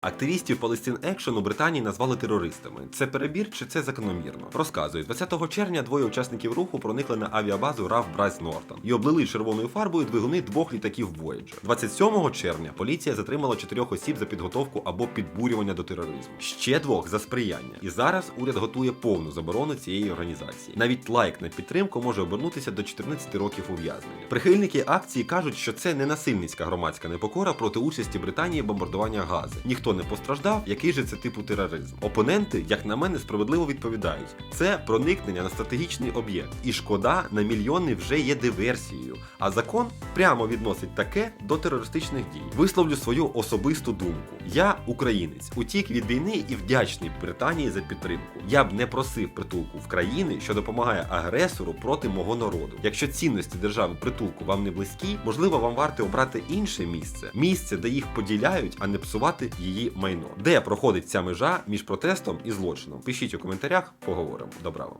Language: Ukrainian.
Активістів Palestine Action у Британії назвали терористами. Це перебір чи це закономірно? Розказують, 20 червня двоє учасників руху проникли на авіабазу RAF Брайс Нортон і облили червоною фарбою двигуни двох літаків Voyager. 27 червня поліція затримала чотирьох осіб за підготовку або підбурювання до тероризму. Ще двох за сприяння. І зараз уряд готує повну заборону цієї організації. Навіть лайк на підтримку може обернутися до 14 років ув'язнення. Прихильники акції кажуть, що це не насильницька громадська непокора проти участі Британії в бомбардування Гази. Ніхто не постраждав, який же це типу тероризм. Опоненти, як на мене, справедливо відповідають: це проникнення на стратегічний об'єкт, і шкода на мільйони вже є диверсією. А закон прямо відносить таке до терористичних дій. Висловлю свою особисту думку. Я українець, утік від війни і вдячний Британії за підтримку. Я б не просив притулку в країни, що допомагає агресору проти мого народу. Якщо цінності держави притулку вам не близькі, можливо, вам варто обрати інше місце, місце, де їх поділяють, а не псувати її майно. Де проходить ця межа між протестом і злочином? Пишіть у коментарях, поговоримо. Добраво.